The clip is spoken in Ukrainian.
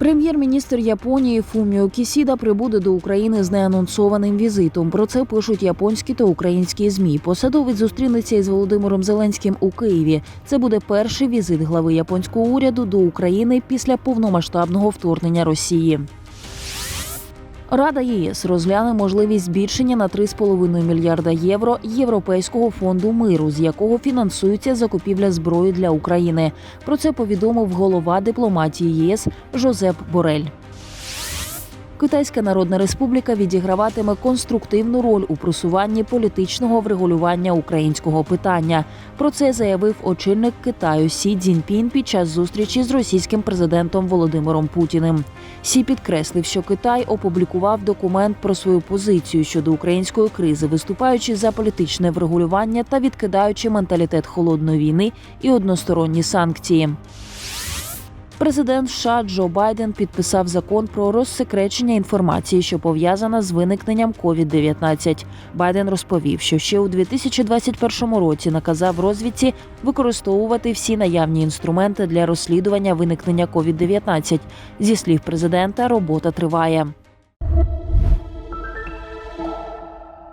Прем'єр-міністр Японії Фуміо Кісіда прибуде до України з неанонсованим візитом. Про це пишуть японські та українські змі. Посадовець зустрінеться із Володимиром Зеленським у Києві. Це буде перший візит глави японського уряду до України після повномасштабного вторгнення Росії. Рада ЄС розгляне можливість збільшення на 3,5 мільярда євро Європейського фонду миру, з якого фінансується закупівля зброї для України. Про це повідомив голова дипломатії ЄС Жозеп Борель. Китайська Народна Республіка відіграватиме конструктивну роль у просуванні політичного врегулювання українського питання. Про це заявив очільник Китаю Сі Цзіньпін під час зустрічі з російським президентом Володимиром Путіним. Сі підкреслив, що Китай опублікував документ про свою позицію щодо української кризи, виступаючи за політичне врегулювання та відкидаючи менталітет холодної війни і односторонні санкції. Президент США Джо Байден підписав закон про розсекречення інформації, що пов'язана з виникненням COVID-19. Байден розповів, що ще у 2021 році наказав розвідці використовувати всі наявні інструменти для розслідування виникнення COVID-19. Зі слів президента, робота триває.